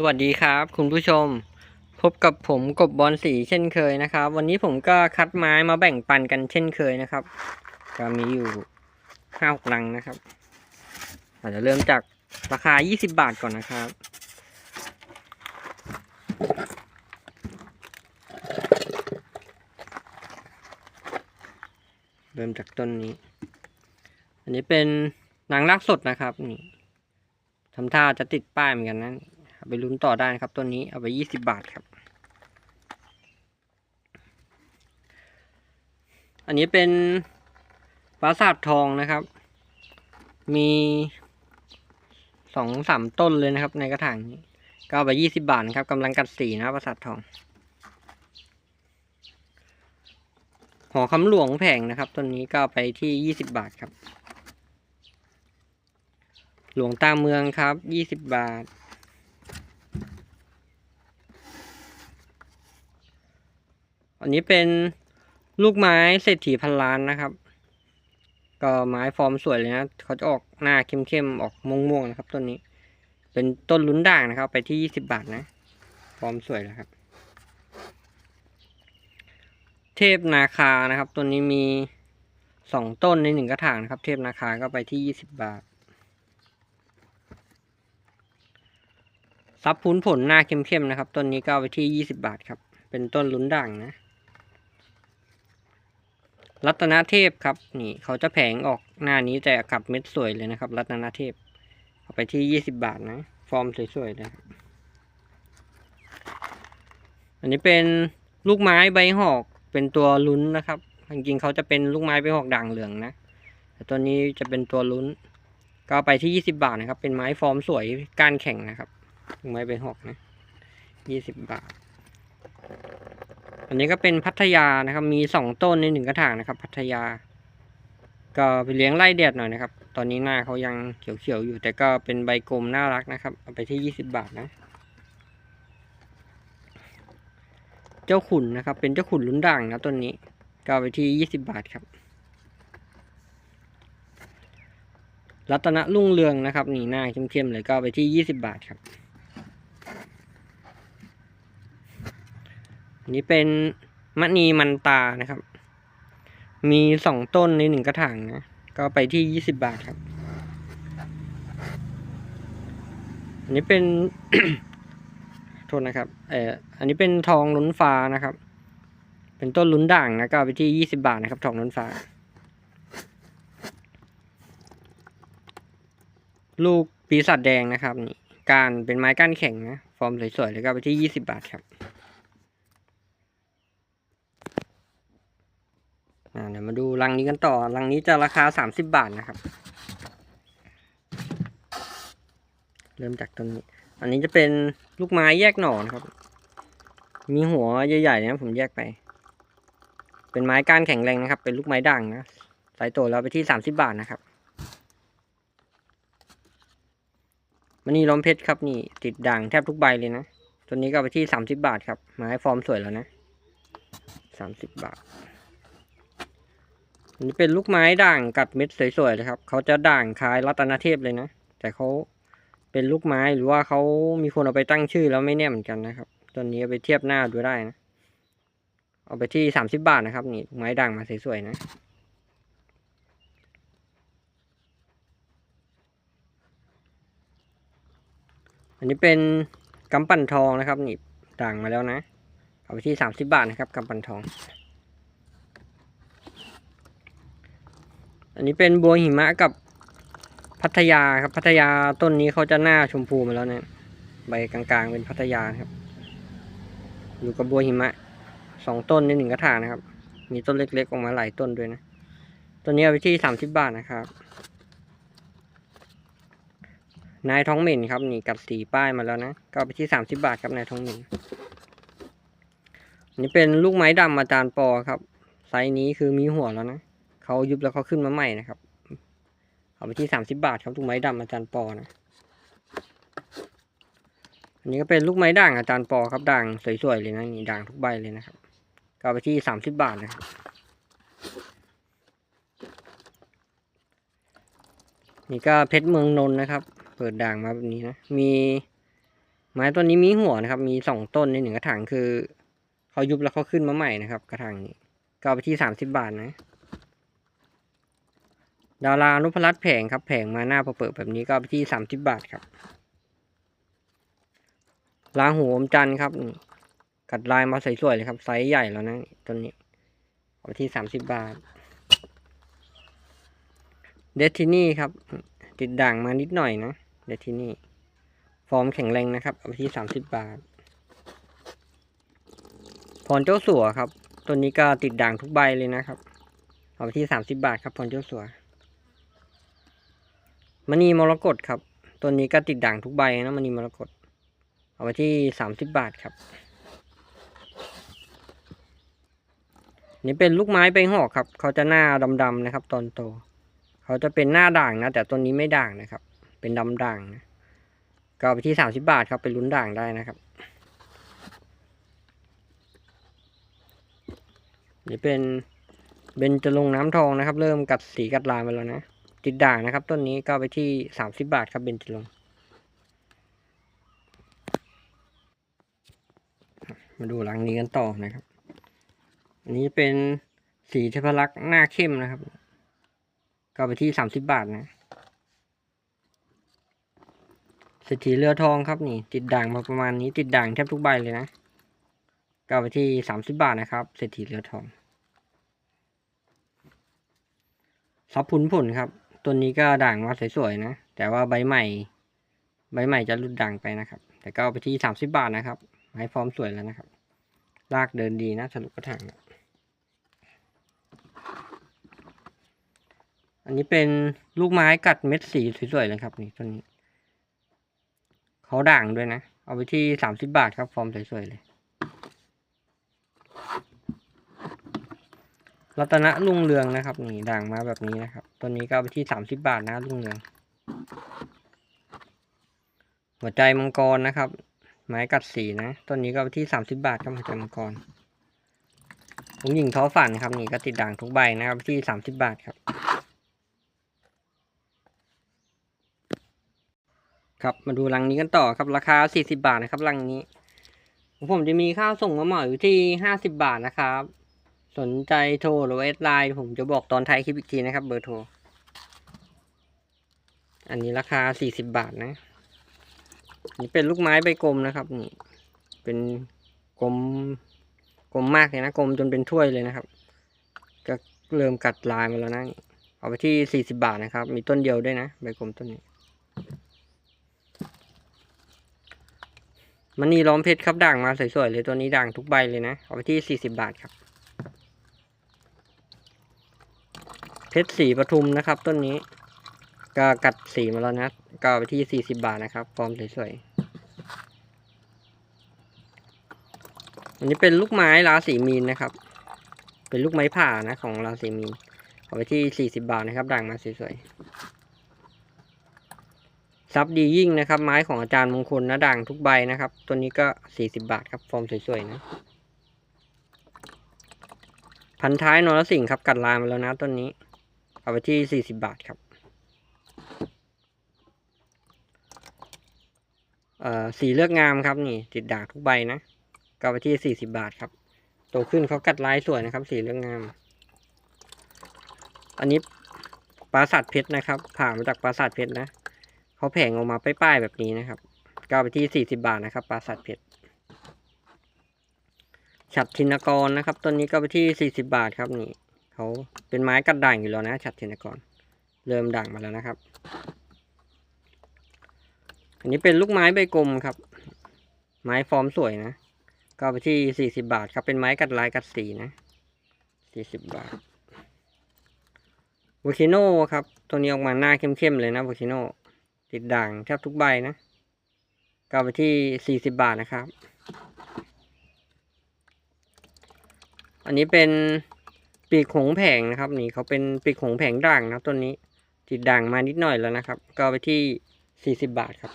สวัสดีครับ คุณผู้ชม พบกับผมกบบอลสีเช่นเคยนะครับ วันนี้ผมก็คัดไม้มาแบ่งปันกันเช่นเคยนะครับ ก็มีอยู่ห้าหกลังนะครับอาจจะเริ่มจากราคา 20 บาทก่อนนะครับ เริ่มจากต้นนี้ อันนี้เป็นนางรากสดนะครับนี่ทำท่าจะติดป้ายเหมือนกันนะเอา ไปลุ้นต่อได้ครับต้นนี้เอาไปยี่สิบบาทครับ อันนี้เป็นปราสาททองนะครับ มีสองสามต้นเลยนะครับ ในกระถางนี้ก็เอาไปยี่สิบาทครับกำลังกัดสีนะปราสาททองหอคำหลวงแผงนะครับต้นนี้ก็ไปที่ยี่สิบบาทครับ หลวงตาเมืองครับยี่สิบบาท อันนี้เป็นลูกไม้เศรษฐีพันล้านนะครับ ก็ไม้ฟอร์มสวยเลยนะเขาจะออกหน้าเข้มๆออกม่วงๆนะครับต้นนี้ เป็นต้นลุ้นด่างนะครับ ไปที่ยี่สิบาทนะ ฟอร์มสวยแล้วครับ เทพนาคานะครับต้นนี้มีสองต้นในหนึ่งกระถางนะครับ เทพนาคาก็ไปที่ยี่สิบบาทซับพุ้นผลหน้าเข้มๆนะครับ ต้นนี้ก็ไปที่ยี่สิบาทครับ เป็นต้นลุ้นด่างนะ รัตนเทพครับ นี่เขาจะแผงออกหน้านี้แต่กลับเม็ดสวยเลยนะครับ รัตนเทพ เอาไปที่ยี่สิบาทนะ ฟอร์มสวยๆเลยอันนี้เป็นลูกไม้ใบหอกเป็นตัวลุ้นนะครับจริงๆเขาจะเป็นลูกไม้ใบหอกด่างเหลืองนะแต่ตัวนี้จะเป็นตัวลุ้น ก็เอาไปที่ยี่สิบาทนะครับ เป็นไม้ฟอร์มสวยก้านแข็งนะครับลูกไม้ใบหอกนะยี่สิบบาท อันนี้ก็เป็นพัทยานะครับ มีสองต้นในหนึ่งกระถางนะครับ พัทยา ก็ไปเลี้ยงไล่แดดหน่อยนะครับ ตอนนี้หน้าเขายังเขียวๆอยู่ แต่ก็เป็นใบกลมน่ารักนะครับ เอาไปที่ยี่สิบาทนะ เจ้าขุนนะครับ เป็นเจ้าขุนลุ้นด่างนะต้นนี้ ก็ไปที่ยี่สิบาทครับ รัตนรุ่งเรืองนะครับ นี่หน้าเข้มๆเลยก็ไปที่ยี่สิบาทครับ นี้เป็นมณีมันตานะครับ มีสองต้นในหนึ่งกระถางนะ ก็ไปที่ยี่สิบบาทครับ อันนี้เป็นโทษนะครับ เอ่อ อันนี้เป็นทองลุ้นฟ้านะครับ เป็นต้นลุ้นด่างนะ ก็ไปที่ยี่สิบาทนะครับ ทองลุ้นฟ้า ลูกปีศาจแดงนะครับนี่การเป็นไม้ก้านแข็งนะ ฟอร์มสวยๆเลยก็ไปที่ยี่สิบาทครับ อ่า เดี๋ยวมาดูรังนี้กันต่อ รังนี้จะราคาสามสิบบาทนะครับ เริ่มจากต้นนี้ อันนี้จะเป็นลูกไม้แยกหน่อนะครับ มีหัวใหญ่ๆนะผมแยกไป เป็นไม้ก้านแข็งแรงนะครับ เป็นลูกไม้ด่างนะ สายโตแล้วไปที่สามสิบบาทนะครับมันนี่ล้อมเพชรครับนี่ติดด่างแทบทุกใบเลยนะ ตัวนี้ก็ไปที่สามสิบบาทครับ ไม้ฟอร์มสวยแล้วนะสามสิบบาท นนี้เป็นลูกไม้ด่างกัดเม็ดสวยๆเลยครับ เขาจะด่างคล้ายรัตนเทพเลยนะ แต่เขาเป็นลูกไม้หรือว่าเขามีคนเอาไปตั้งชื่อแล้วไม่แน่เหมือนกันนะครับ ตัวนี้เอาไปเทียบหน้าดูได้นะ เอาไปที่สามสิบบาทนะครับ นี่ไม้ด่างมาสวยๆนะอันนี้เป็นกำปั่นทองนะครับนี่ด่างมาแล้วนะ เอาไปที่สามสิบบาทนะครับกำปั่นทอง อันนี้เป็นบัวหิมะกับพัทยาครับพัทยาต้นนี้เขาจะหน้าชมพูมาแล้วเนี่ยใบกลางๆเป็นพัทยาครับ อยู่กับบัวหิมะสองต้นในหนึ่งกระถางนะครับ มีต้นเล็กๆออกมาหลายต้นด้วยนะต้นนี้เอาไปที่สามสิบบาทนะครับ นายท้องเหม็นครับนี่กัดสีป้ายมาแล้วนะก็เอาไปที่สามสิบาทครับนายท้องเหม็นนนี้เป็นลูกไม้ดำอาจารย์ปอครับ ไซส์นี้คือมีหัวแล้วนะ เขายุบแล้วเขาขึ้นมาใหม่นะครับ เอาไปที่สามสิบาทครับลูกไม้ดำอาจารย์ปอนะอันนี้ก็เป็นลูกไม้ด่างอาจารย์ปอครับด่างสวยๆเลยนะนี่ด่างทุกใบเลยนะครับก็เอาไปที่สามสิบบาทนะครับนี่ก็เพชรเมืองนนท์นะครับ เปิดด่างมาแบบนี้นะ มีไม้ต้นนี้มีหัวนะครับ มีสองต้นในหนึ่งกระถางคือเขายุบแล้วเขาขึ้นมาใหม่นะครับ กระถางนี้ก็เอาไปที่สามสิบบาทนะ ดารานุพรัตน์แผงครับ แผงมาหน้าพอเปิดแบบนี้ก็อาไปที่สามสิบบาทครับลาหูอมจันครับ กัดลายมาสวยเลยครับ ไซส์ใหญ่แล้วนะต้นนี้เอาไปที่สามสิบบาท เดททินี่ครับ ติดด่างมานิดหน่อยนะ เดททินี่ ฟอร์มแข็งแรงนะครับ เอาที่สามสิบบาท พรเจ้าสัวครับ ตัวนี้ก็ติดด่างทุกใบเลยนะครับ เอาที่สามสิบาทครับ พรเจ้าสัว มณีมรกตครับ ตัวนี้ก็ติดด่างทุกใบนะมณีมรกตเอาไปที่สามสิบบาทครับ นี่เป็นลูกไม้ใบหอกครับ เขาจะหน้าดำๆนะครับ ตอนโต เขาจะเป็นหน้าด่างนะ แต่ตัวนี้ไม่ด่างนะครับ เป็นดำด่างนะก็เอาไปที่สามสิบบาทครับไปลุ้นด่างได้นะครับนี่เป็นเบญจรงน้ำทองนะครับ เริ่มกัดสีกัดลายมาแล้วนะ ติดด่างนะครับ ต้นนี้ก็ไปที่สามสิบาทครับเบญจรงมาดูหลังนี้กันต่อนะครับ อันนี้เป็นสีเทพลักษ์หน้าเข้มนะครับ ก็ไปที่สามสิบบาทนะเศรษฐีเรือทองครับนี่ ติดด่างมาประมาณนี้ติดด่างแทบทุกใบเลยนะก็ไปที่สามสิบบาทนะครับเศรษฐีเรือทองซับผุนผุนครับ ต้นนี้ก็ด่างมาสวยๆนะ แต่ว่าใบใหม่ ใบใหม่จะหลุดด่างไปนะครับ แต่ก็เอาไปที่สามสิบาทนะครับไม้ฟอร์มสวยแล้วนะครับ รากเดินดีนะสรุปกระถางนะอันนี้เป็นลูกไม้กัดเม็ดสีสวยๆเลยครับ นี่ต้นนี้เขาด่างด้วยนะ เอาไปที่สามสิบาทครับ ฟอร์มสวยๆเลย รัตนะลุงเรืองนะครับ นี่ด่างมาแบบนี้นะครับ ตัวนี้ก็เอาไปที่สามสิบบาทนะลุงเรือง หัวใจมังกรนะครับ ไม้กัดสีนะต้นนี้ก็ไปที่สามสิบาทครับหัวใจมังกรผมหญิงท้อฝันครับนี่ก็ติดด่างทุกใบนะครับที่สามสิบบาทครับ ครับมาดูรังนี้กันต่อครับราคา40บาทนะครับรังนี้ ผมจะมีค่าส่งมาเหมาอยู่ที่50บาทนะครับ สนใจโทรหรือว่าแอดไลน์ผมจะบอกตอนท้ายคลิปอีกทีนะครับ เบอร์โทร อันนี้ราคา40บบาทนะ นี่เป็นลูกไม้ใบกลมนะครับนี่เป็นกลมกลมมากเลยนะกลมจนเป็นถ้วยเลยนะครับ ก็เริ่มกัดลายมาแล้วนะเอาไปที่40บาทนะครับ มีต้นเดียวด้วยนะใบกลมต้นนี้มันนี่ล้อมเพชรครับด่างมาสวยๆเลยตัวนี้ด่างทุกใบเลยนะ เอาไปที่สี่สิบาทครับ เพชรสีปทุมนะครับ ต้นนี้ ก็กัดสีมาแล้วนะก็เอไปที่สี่สิบาทนะครับฟอร์มสวยๆอันนี้เป็นลูกไม้ราสีมีนนะครับ เป็นลูกไม้ผ่านะของราสีมีนเอาไปที่สี่สิบาทนะครับด่างมาสวยๆซับดียิ่งนะครับ ไม้ของอาจารย์มงคลนะด่างทุกใบนะครับ ตัวนี้ก็สี่สิบาทครับฟอร์มสวยๆนะพันท้ายนรสิงห์ครับกัดลายมาแล้วนะต้นนี้ เอาไปที่สี่สิบาทครับสีเลือกงามครับนี่ติดด่างทุกใบนะก็เอาไปที่สี่สิบาทครับโตขึ้นเขากัดลายสวยนะครับ สีเลือกงาม อันนี้ปราสาทเพชรนะครับ ผ่ามาจากปราสาทเพชรนะเขาแผงออกมาป้ายๆแบบนี้นะครับก็เอาไปที่สี่สิบาทนะครับปลาสัตว์เพชรฉัดธินกรนะครับต้นนี้ก็ไปที่สี่สิบาทครับนี่ เขาเป็นไม้กัดด่างอยู่แล้วนะ ฉัดธินกรเริ่มด่างมาแล้วนะครับ อันนี้เป็นลูกไม้ใบกลมครับ ไม้ฟอร์มสวยนะ ก็ไปที่สี่สิบาทครับ เป็นไม้กัดลายกัดสีนะสี่สิบบาทวอคิโนครับ ตัวนี้ออกมาหน้าเข้มๆเลยนะวอคิโนติดด่างแทบทุกใบนะก็ไปที่สี่สิบบาทนะครับ อันนี้เป็น ปีกหงแผงนะครับนี่เขาเป็นปีกหงแผงด่างนะต้นนี้ติดด่างมานิดหน่อยแล้วนะครับ ก็ไปที่สี่สิบบาทครับ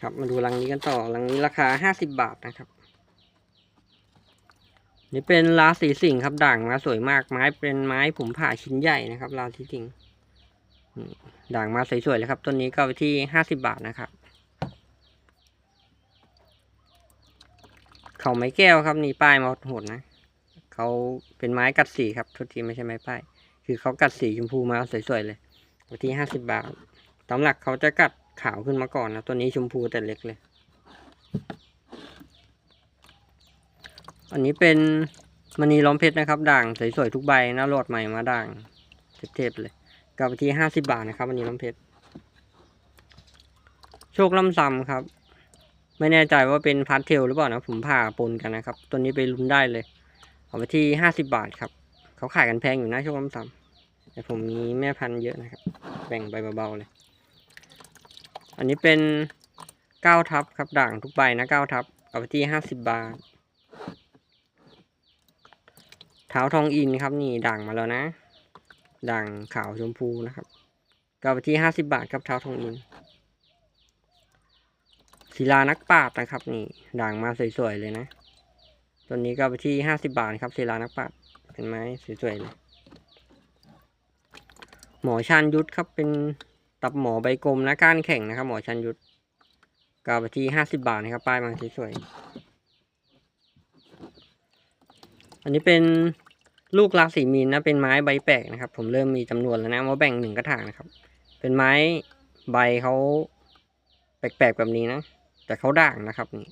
ครับมาดูรังนี้กันต่อรังนี้ราคาห้าสิบบาทนะครับ นี่เป็นราสีสิงครับด่างมาสวยมากไม้เป็นไม้ผมผ่าชิ้นใหญ่นะครับราสีสิงด่างมาสวยๆเลยครับต้นนี้ก็ไปที่ห้าสิบบาทนะครับ เขาไม้แก้วครับนี่ป้ายมาโหดนะเขาเป็นไม้กัดสีครับทุกทีไม่ใช่ไม้ป้าย คือเขากัดสีชมพูมาสวยๆเลยไปที่ห้าสิบบาทตามหลักเขาจะกัดขาวขึ้นมาก่อนนะตัวนี้ชมพูแต่เล็กเลย อันนี้เป็นมณีล้อมเพชรนะครับ ด่างสวยๆทุกใบนะโหลดใหม่มาด่างเทพๆเลยก็ไปที่ห้าสิบบาทนะครับมณีล้อมเพชรโชคล่ำซ้ำครับ ไม่แน่ใจว่าเป็นพาร์ทเทลหรือเปล่านะผมผ่าปนกันนะครับ ตัวนี้ไปลุ้นได้เลย เอาไปที่ห้าสิบาทครับ เขาขายกันแพงอยู่นะโชคล่ำซำแต่ผมมีแม่พันธุ์เยอะนะครับ แบ่งใบเบาๆเลย อันนี้เป็นเก้าทับครับด่างทุกใบนะเก้าทับ เอาไปที่ห้าสิบบาท เท้าทองอินครับนี่ด่างมาแล้วนะ ด่างขาวชมพูนะครับก็เอาไปที่ห้าสิบาทครับเท้าทองอิน ศิลานักปราชญ์นะครับ นี่ด่างมาสวยๆเลยนะตัวนี้ก็ไปที่ห้าสิบาทครับศิลานักปราชญ์เป็นไม้สวยๆเลยหมอชันยุทธครับเป็นตับหมอใบกลมนะก้านแข็งนะครับ หมอชันยุทธก็เอาไปที่ห้าสิบาทนะครับป้ายมาสวยๆอันนี้เป็นลูกรักสีมีนนะเป็นไม้ใบแปลกนะครับ ผมเริ่มมีจำนวนแล้วนะมาแบ่งหนึ่งกระถางนะครับ เป็นไม้ใบเขาแปลกๆแบบนี้นะ แต่เขาด่างนะครับนี่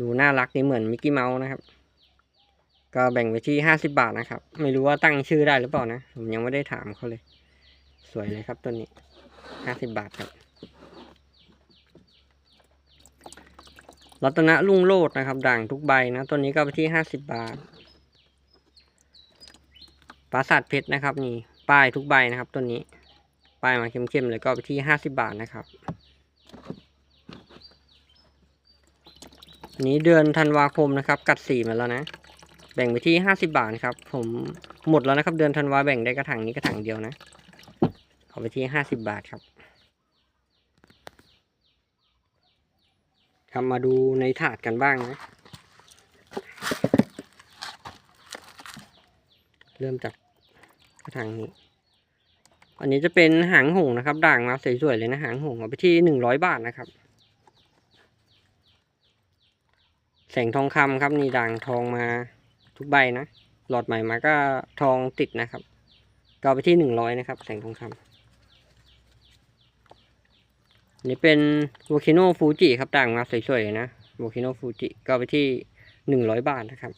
ดูน่ารักนี่เหมือนมิกกี้เมาส์นะครับ ก็แบ่งไปที่ห้าสิบาทนะครับ ไม่รู้ว่าตั้งชื่อได้หรือเปล่านะ ผมยังไม่ได้ถามเขาเลย สวยเลยครับตัวนี้ห้าสิบาทครับรัตนรุ่งโรจน์นะครับ ด่างทุกใบนะตัวนี้ก็ไปที่ห้าสิบาทปราสาทเพชรนะครับ นี่ป้ายทุกใบนะครับ ตัวนี้ป้ายมาเข้มๆเลยก็ไปที่ห้าสิบาทนะครับ นี้เดือนธันวาคมนะครับกัดสีมาแล้วนะ แบ่งไปที่ห้าสิบาทครับ ผมหมดแล้วนะครับ เดือนธันวาแบ่งได้กระถางนี้กระถางเดียวนะเอาไปที่ห้าสิบาทครับครับมาดูในถาดกันบ้างนะ เริ่มจากกระถางนี้อันนี้จะเป็นหางหงนะครับ ด่างมาสวยๆเลยนะหางหงเอาไปที่หนึ่งร้อยบาทนะครับ แสงทองคำครับนี่ด่างทองมาทุกใบนะหลอดใหม่มาก็ทองติดนะครับก็ไปที่หนึ่งร้อยนะครับ แสงทองคำอันนี่เป็นโวคิโนฟูจิครับด่างมาสวยๆเลยนะโวคิโนฟูจิก็ไปที่หนึ่งร้อยบาทนะครับ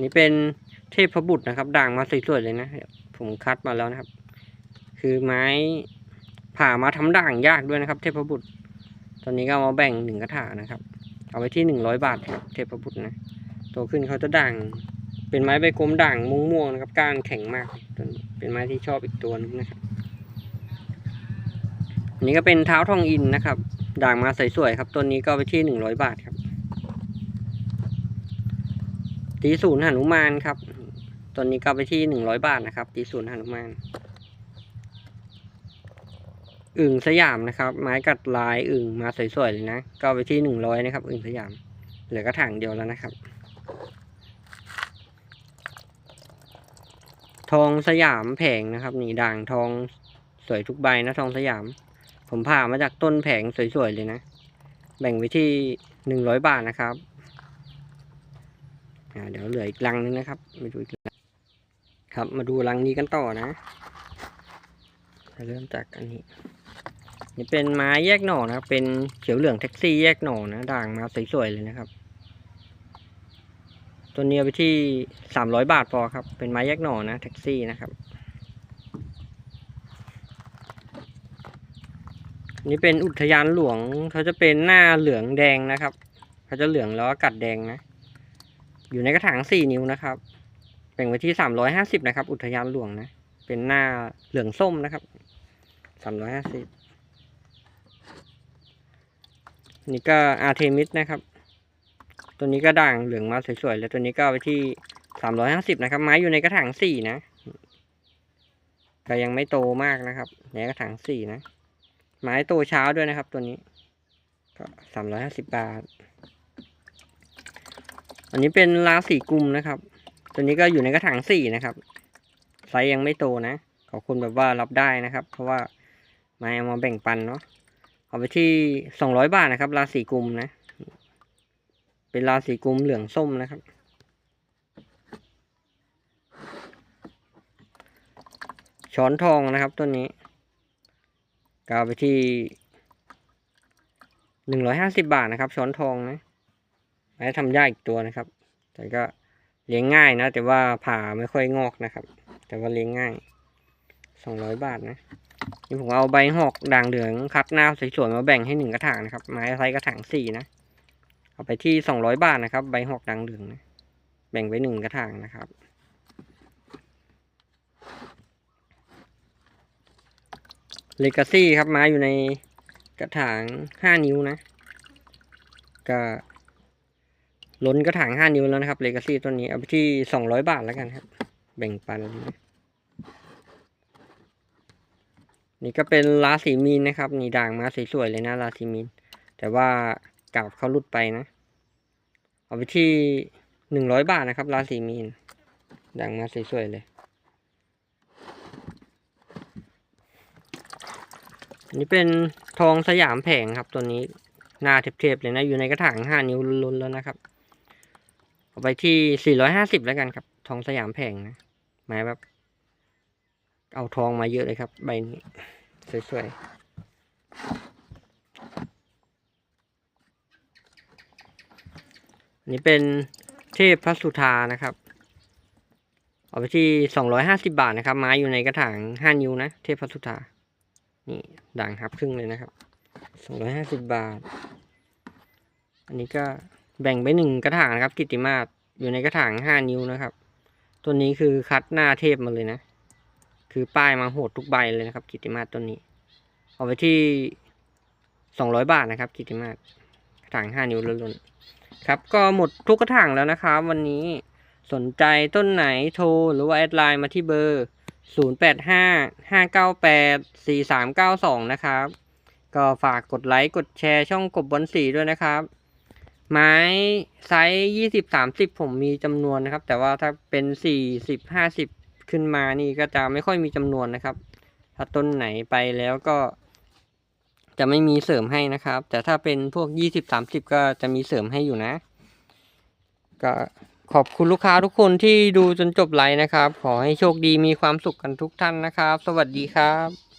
นี่เป็นเทพบุตรนะครับ ด่างมาสวยๆเลยนะผมคัดมาแล้วนะครับ คือไม้ผ่ามาทำด่างยากด้วยนะครับ เทพบุตร ตอนนี้ก็มาแบ่งหนึ่งกระถานะครับ เอาไว้ที่หนึ่งร้อยบาทครับเทพบุตรนะโตขึ้นเขาจะด่าง เป็นไม้ใบกลมด่างม่วงๆนะครับ ก้านแข็งมากตัวนี้เป็นไม้ที่ชอบอีกตัวนึงนะครับอันนี้ก็เป็นเท้าทองอินนะครับ ด่างมาสวยๆครับตัวนี้ก็ไปที่หนึ่งร้อยบาทครับตีศูนย์หนุมานครับตัวนี้ก็ไปที่หนึ่งร้อยบาทนะครับตีศูนย์หนุมาน อึ่งสยามนะครับ ไม้กัดลายอึ่งมาสวยๆเลยนะ ก็ไปที่หนึ่งร้อยนะครับ อึ่งสยาม เหลือกระถางเดียวแล้วนะครับ ทองสยามแผงนะครับ นี่ด่างทองสวยทุกใบนะทองสยาม ผมผ่ามาจากต้นแผงสวยๆเลยนะ แบ่งไว้ที่หนึ่งร้อยบาทนะครับเดี๋ยวเหลืออีกลังนึงนะครับมาดูอีกลังครับ มาดูลังนี้กันต่อนะ เริ่มจากอันนี้ นี่เป็นไม้แยกหน่อนะครับ เป็นเขียวเหลืองแท็กซี่แยกหน่อนะ ด่างมาสวยๆเลยนะครับ ตัวนี้ไปที่สามร้อยบาทพอครับ เป็นไม้แยกหน่อนะแท็กซี่นะครับ นี่เป็นอุทยานหลวงเขาจะเป็นหน้าเหลืองแดงนะครับเขาจะเหลืองแล้วก็กัดแดงนะ อยู่ในกระถางสี่นิ้วนะครับแบ่งไว้ที่สามร้อยห้าสิบนะครับ อุทยานหลวงนะ เป็นหน้าเหลืองส้มนะครับสามร้อยห้าสิบ นี่ก็อาร์เทมิสนะครับ ตัวนี้ก็ด่างเหลืองมาสวยๆแล้วตัวนี้ก็ไปที่สามร้อยห้าสิบนะครับ ไม้อยู่ในกระถางสี่นะ ก็ยังไม่โตมากนะครับ ในกระถางสี่นะ ไม้โตเช้าด้วยนะครับ ตัวนี้ ก็สามร้อยห้าสิบบาท อันนี้เป็นราสีกุมนะครับ ตัวนี้ก็อยู่ในกระถางสี่นะครับ ไซส์ยังไม่โตนะ ขอบคุณแบบว่ารับได้นะครับ เพราะว่าไม้เอามาแบ่งปันเนาะ เอาไปที่สองร้อยบาทนะครับ ราศีกุมนะ เป็นราศีกุมเหลืองส้มนะครับ ช้อนทองนะครับต้นนี้ก็เอาไปที่หนึ่งร้อยห้าสิบาทนะครับ ช้อนทองนะไม้ทำยากอีกตัวนะครับ แต่ก็เลี้ยงง่ายนะ แต่ว่าผ่าไม่ค่อยงอกนะครับ แต่ว่าเลี้ยงง่ายสองร้อยบาทนะ นี่ผมเอาใบหอกด่างเหลืองคัดหน้าสวยๆมาแบ่งให้หนึ่งกระถางนะครับไม้ไซส์กระถางสี่นะเอาไปที่สองร้อยบาทนะครับ ใบหอกด่างเหลืองนะแบ่งไว้หนึ่งกระถางนะครับ เลกาซี่ครับไม้อยู่ในกระถางห้านิ้วนะ ก็ล้นกระถางห้านิ้วแล้วนะครับเลกาซี่ต้นนี้เอาไปที่สองร้อยบาทแล้วกันครับ แบ่งปันนะ นี่ก็เป็นราศีมีนนะครับ นี่ด่างมาสวยๆเลยนะราศีมีน แต่ว่ากาบเขาลุดไปนะ เอาไปที่หนึ่งร้อยบาทนะครับราศีมีน ด่างมาสวยๆเลยนนี้เป็นทองสยามแผงครับตัวนี้หน้าเทบๆเลยนะ อยู่ในกระถางห้านิ้วล้นๆแล้วนะครับ เอาไปที่สี่ร้อยห้าสิบแล้วกันครับ ทองสยามแผงนะหมายแบบ เอาทองมาเยอะเลยครับ ใบนี้สวยๆนนี้เป็นเทพพระสุธานะครับ เอาไปที่สองร้อยห้าสิบาทนะครับ ไม้อยู่ในกระถางห้านิ้วนะ เทพพระสุธา นี่ด่างหับครึ่งเลยนะครับสองร้อยห้าสิบบาท อันนี้ก็แบ่งไปหนึ่งกระถางนะครับ กิตติมาศอยู่ในกระถางห้านิ้วนะครับ ตัวนี้คือคัดหน้าเทพมาเลยนะ คือป้ายมาโหดทุกใบเลยนะครับกิติมาศต้นนี้ เอาไปที่สองร้อยบาทนะครับกิติมาศกระถางห้านิ้วล้นๆครับ ก็หมดทุกกระถางแล้วนะครับ วันนี้สนใจต้นไหนโทรหรือว่าแอดไลน์มาที่เบอร์ศูนย์แปดห้าห้าเก้าแปดสี่สามเก้าสองนะครับ ก็ฝากกดไลค์กดแชร์ช่องกบบนสีด้วยนะครับ ไม้ไซส์ยี่สิบสามสิบผมมีจำนวนนะครับ แต่ว่าถ้าเป็นสี่สิบห้าสิบ ขึ้นมานี่ก็จะไม่ค่อยมีจำนวนนะครับ ถ้าต้นไหนไปแล้วก็ จะไม่มีเสริมให้นะครับ แต่ถ้าเป็นพวกยี่สิบสามสิบก็จะมีเสริมให้อยู่นะ ก็ขอบคุณลูกค้าทุกคนที่ดูจนจบไลฟ์นะครับ ขอให้โชคดีมีความสุขกันทุกท่านนะครับ สวัสดีครับ